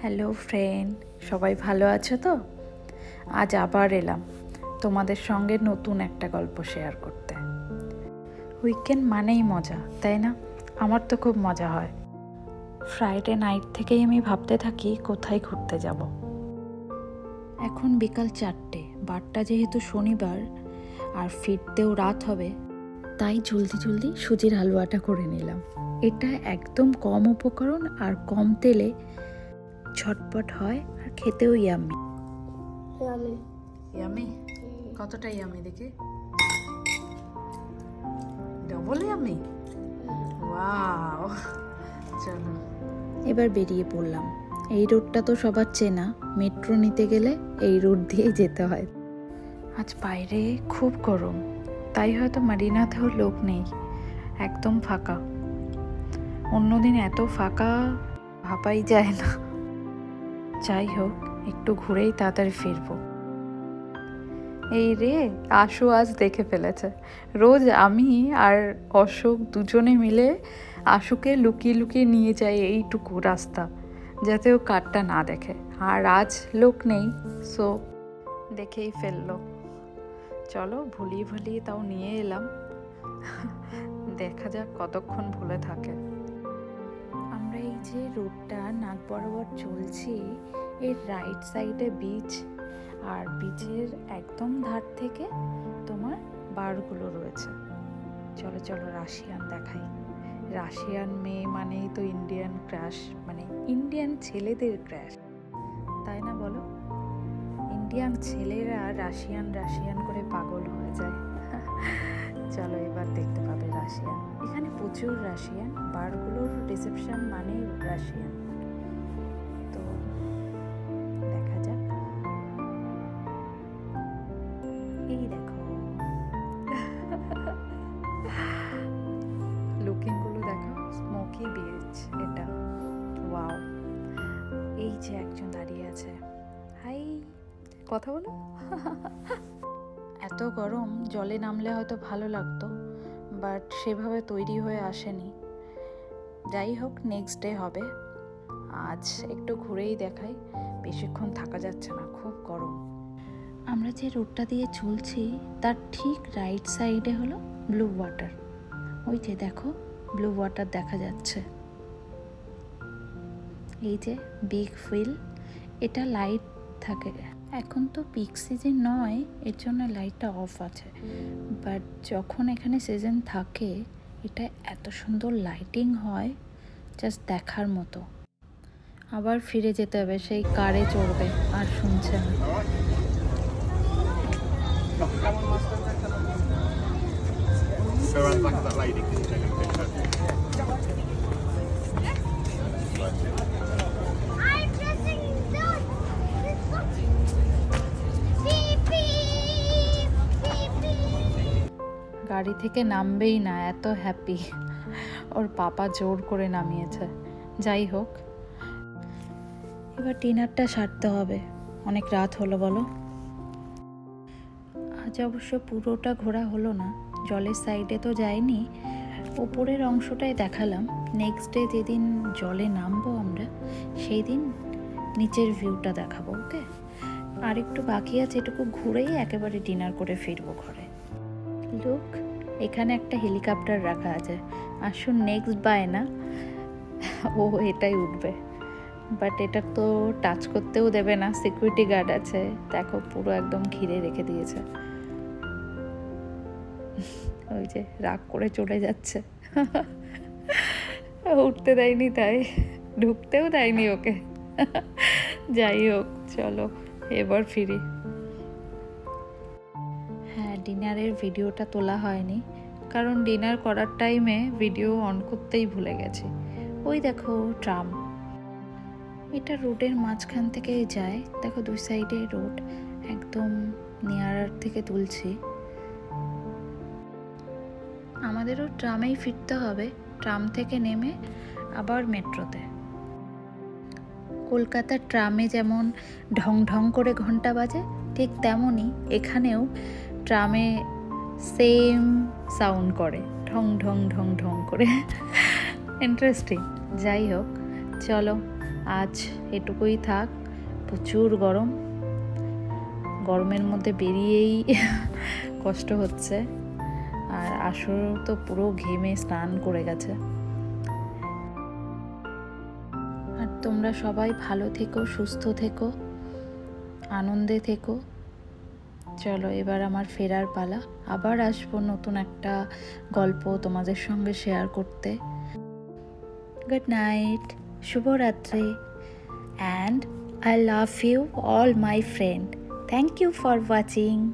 Hello friend, সবাই ভালো আছো তো? আজ আবার এলাম তোমাদের সঙ্গে নতুন একটা গল্প শেয়ার করতে। উইকেন্ড মানেই মজা, তাই না? আমার তো খুব মজা হয়। ফ্রাইডে নাইট থেকেই আমি ভাবতে থাকি কোথায় ঘুরতে যাব। এখন বিকাল চারটে, বারটা যেহেতু শনিবার, আর ফিরতেও রাত হবে, তাই জলদি জলদি সুজির হালুয়াটা করে নিলাম। এটা একদম কম উপকরণ আর কম তেলে ঝটপট হয় আর খেতেও Yummy. ইয়ামি কতটা ইয়ামি দেখি? ডবল ইয়ামি ওয়াও চলো। এবার বেরিয়ে পড়লাম। এই রোডটা তো সবার চেনা। মেট্রো নিতে গেলে এই রোড দিয়ে যেতে হয়। আজ বাইরে খুব গরম। তাই হয়তো মারিনাতেও লোক নেই। একদম ফাঁকা। অন্যদিন এত ফাঁকা ভাবাই যায় না। যাই হোক, একটু ঘুরেই তাড়াতাড়ি ফিরবো। এই রে, আশু আজ দেখে ফেলেছে। রোজ আমি আর অশোক দুজনে মিলে আশুকে লুকিয়ে লুকিয়ে নিয়ে যাই এইটুকু রাস্তা, যাতে ও কারটা না দেখে। আর আজ লোক নেই, সো দেখেই ফেলল। চলো, ভুলিয়ে ভুলিয়ে তাও নিয়ে এলাম। দেখা যাক কতক্ষণ ভুলে থাকে। আমরা এই যে রোডটা নাক বরাবর চলছি এর রাইট সাইডে বিচ আর বিচের একদম ধার থেকে তোমার বারগুলো রয়েছে। চলো চলো রাশিয়ান দেখাই। রাশিয়ান মেয়ে মানেই তো ইন্ডিয়ান ক্র্যাশ মানে ইন্ডিয়ান ছেলেদের ক্র্যাশ তাই না বলো? ইন্ডিয়ান ছেলেরা রাশিয়ান রাশিয়ান করে পাগল হয়ে যায়। চলো এবার দেখতে পাবে রাশিয়ান। এখানে প্রচুর রাশিয়ান। বারগুলোর রিসেপশন মানেই রাশিয়ান। তো দেখা যাক। এই দেখো। লুকিংগুলো দেখো। স্মোকি বিচ, এটা। ওয়াও। এই যে একজন দাঁড়িয়ে আছে। হাই, কথা বলো। এত গরম, জলে নামলে হয়তো ভালো লাগতো, বাট সেভাবে তৈরি হয়ে আসেনি। যাই হোক নেক্সট ডে হবে। আজ একটু ঘুরেই দেখাই, বেশিক্ষণ থাকা যাচ্ছে না, খুব গরম। আমরা যে রোডটা দিয়ে চলছি, তার ঠিক রাইট সাইডে হলো ব্লু ওয়াটার ওই যে দেখো ব্লু ওয়াটার দেখা যাচ্ছে। এই যে বিগ ফিল এটা লাইট থাকে। এখন তো পিক সিজন নয়, এর জন্য লাইটটা অফ আছে বাট যখন এখানে সিজন থাকে, এটা এত সুন্দর লাইটিং হয় জাস্ট দেখার মতো আবার ফিরে যেতে হবে, সেই কারে চড়বে, আর শুনছে না around that lady. Can you গাড়ি থেকে নামবেই না, এত হ্যাপি ওর পাপা জোর করে নামিয়েছে। যাই হোক। এবার ডিনারটা সারতে হবে। অনেক রাত হলো, বলো। আজ অবশ্য পুরোটা ঘোরা হলো না। জলের সাইডে তো যাইনি। ওপরের অংশটাই দেখালাম। নেক্সট ডে যেদিন জলে নামবো আমরা সেই দিন নিচের ভিউটা দেখাবো ওকে আর একটু বাকি আছে, এটুকু ঘুরেই একেবারে ডিনার করে ফিরবো ঘরে। লুক এখানে একটা হেলিকপ্টার রাখা আছে। আসুন নেক্সট বাই না। ও এটাই উঠবে। বাট এটা তো টাচ করতেও দেবে না। সিকিউরিটি গার্ড আছে। দেখো, পুরো একদম ঘিরে রেখে দিয়েছে। ওই যে রাগ করে চলে যাচ্ছে। উঠতে দেয়নি তাই। ঢুকতেও দেয়নি ওকে। যাই হোক, চলো, এবার ফিরি। ডিনারের ভিডিওটা তোলা হয়নি। কারণ ডিনার করার টাইমে ভিডিও অন করতেই ভুলে গেছে। ওই দেখো ট্রাম। এটা রোডের মাঝখান থেকে যায়। দেখো দুই সাইডে রোড। একদম নিয়ারার থেকে তুলছি। আমাদেরও ট্রামেই ফিরতে হবে। ট্রাম থেকে নেমে আবার মেট্রোতে। কলকাতার ট্রামে যেমন ঢং ঢং করে ঘণ্টা বাজে, ঠিক তেমনই এখানেও ট্রামে সেম সাউন্ড করে, ঢং ঢং ঢং ঢং করে। ইন্টারেস্টিং যাই হোক, চলো, আজ এটুকুই থাক, প্রচুর গরম। গরমের মধ্যে বেরিয়েই কষ্ট হচ্ছে। আর আসর তো পুরো ঘেমে স্নান করে গেছে। আর তোমরা সবাই ভালো থেকো, সুস্থ থেকো, আনন্দে থেকো। চলো, এবার আমার ফেরার পালা। আবার আসব নতুন একটা গল্প তোমাদের সঙ্গে শেয়ার করতে। গুড নাইট শুভরাত্রি and I love you all my friend thank you for watching